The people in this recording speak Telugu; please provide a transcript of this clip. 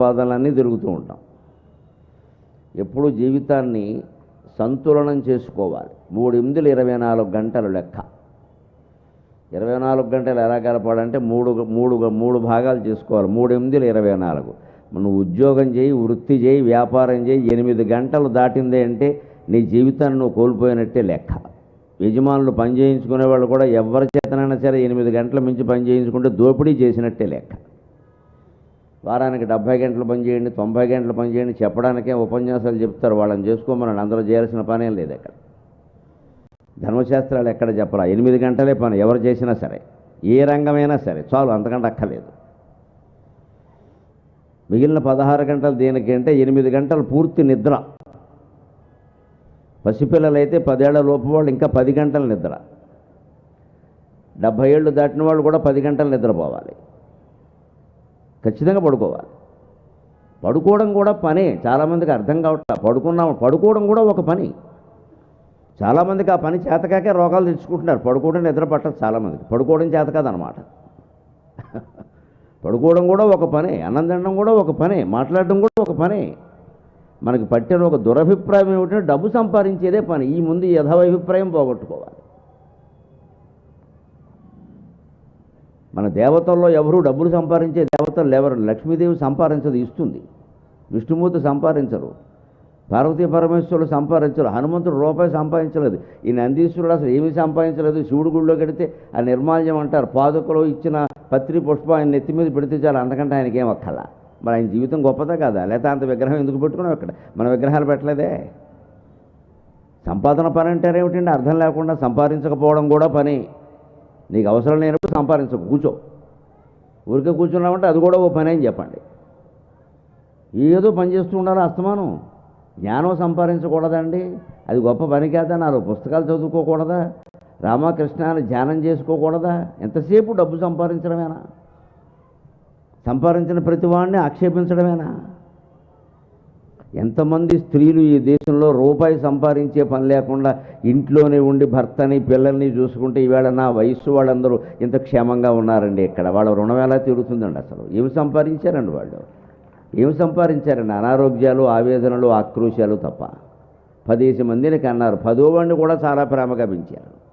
వాదనలన్నీ తిరుగుతూ ఉంటాం. ఎప్పుడు జీవితాన్ని సంతులనం చేసుకోవాలి. మూడు ఎనిమిదిలు ఇరవై నాలుగు గంటలు లెక్క. ఇరవై నాలుగు గంటలు ఎలా గడపాలంటే మూడు మూడు మూడు భాగాలు చేసుకోవాలి. మూడు ఎనిమిదిలు ఇరవై నాలుగు. నువ్వు ఉద్యోగం చేయి వృత్తి చేయి వ్యాపారం చేయి ఎనిమిది గంటలు దాటిందే అంటే నీ జీవితాన్ని నువ్వు కోల్పోయినట్టే లెక్క. యజమానులు పని చేయించుకునే వాళ్ళు కూడా ఎవరి చేతనైనా సరే ఎనిమిది గంటల మించి పని చేయించుకుంటే దోపిడీ చేసినట్టే లెక్క. వారానికి డెబ్బై గంటలు పనిచేయండి తొంభై గంటలు పని చేయండి చెప్పడానికే ఉపన్యాసాలు చెప్తారు. వాళ్ళని చేసుకోమని అందరూ చేయాల్సిన పనేం లేదు అక్కడ ధర్మశాస్త్రాలు ఎక్కడ చెప్పరా? ఎనిమిది గంటలే పని ఎవరు చేసినా సరే. ఏ రంగమైనా సరే. చాలు అంతకంటే అక్కర్లేదు. మిగిలిన పదహారు గంటలు దేనికంటే ఎనిమిది గంటలు పూర్తి నిద్ర. పసిపిల్లలైతే పదేళ్ళ లోపు వాళ్ళు ఇంకా పది గంటల నిద్ర. డెబ్భై ఏళ్ళు దాటిన వాళ్ళు కూడా పది గంటలు నిద్రపోవాలి. ఖచ్చితంగా పడుకోవాలి. పడుకోవడం కూడా పనే. చాలామందికి అర్థం కావట్లా. పడుకున్నాం పడుకోవడం కూడా ఒక పని. చాలామందికి ఆ పని చేతకాకే రోగాలు తెచ్చుకుంటున్నారు. పడుకోవడం నిద్ర పట్టదు చాలామందికి పడుకోవడం చేత కాదనమాట. పడుకోవడం కూడా ఒక పనే. అన్నం తినడం కూడా ఒక పనే. మాట్లాడడం కూడా ఒక పనే. మనకి పట్టిన ఒక దురభిప్రాయం ఏమిటంటే డబ్బు సంపాదించేదే పని. ఈ ముందు ఈ యథాభిప్రాయం పోగొట్టుకోవాలి. మన దేవతల్లో ఎవరు డబ్బులు సంపాదించే దేవతలు లేవరు. లక్ష్మీదేవి సంపాదించదు ఇస్తుంది. విష్ణుమూర్తి సంపాదించరు. పార్వతీ పరమేశ్వరులు సంపాదించరు. హనుమంతుడు రూపాయి సంపాదించలేదు. ఈ నందీశ్వరుడు అసలు ఏమీ సంపాదించలేదు. శివుడు గుడిలో కడితే ఆ నిర్మాల్యం అంటారు. పాదుకలో ఇచ్చిన పత్రి పుష్పం ఆయన నెత్తి మీద పెడితే చాలు అంతకంటే ఆయనకి ఏం అక్కల. మరి ఆయన జీవితం గొప్పదా కాదా? లేకపోతే అంత విగ్రహం ఎందుకు పెట్టుకున్నాం ఇక్కడ? మన విగ్రహాలు పెట్టలేదే. సంపాదన పని అంటారు ఏమిటండి అర్థం లేకుండా సంపాదించకపోవడం కూడా పని. నీకు అవసరం లేనప్పుడు సంపాదించకు కూర్చో. ఊరికే కూర్చున్నామంటే అది కూడా ఓ పని అని చెప్పండి. ఏదో పని చేస్తూ ఉండాలి అస్తమానం? జ్ఞానం సంపాదించకూడదండి. అది గొప్ప పని కాదా? నాలుగు పుస్తకాలు చదువుకోకూడదా? రామకృష్ణాన్ని ధ్యానం చేసుకోకూడదా? ఎంతసేపు డబ్బు సంపాదించడమేనా? సంపాదించిన ప్రతి వాడిని ఆక్షేపించడమేనా? ఎంతమంది స్త్రీలు ఈ దేశంలో రూపాయి సంపాదించే పని లేకుండా ఇంట్లోనే ఉండి భర్తని పిల్లల్ని చూసుకుంటే ఈవేళ నా వయస్సు వాళ్ళందరూ ఇంత క్షేమంగా ఉన్నారండి ఇక్కడ. వాళ్ళ రుణం ఎలా తీరుతుందండి అసలు? ఏమి సంపాదించారండి వాళ్ళు? ఏమి సంపాదించారండి? అనారోగ్యాలు ఆవేదనలు ఆక్రోశాలు తప్ప. పదేసి మందిని కన్నారు. పదో వాడిని కూడా చాలా ప్రేమగా పెంచారు.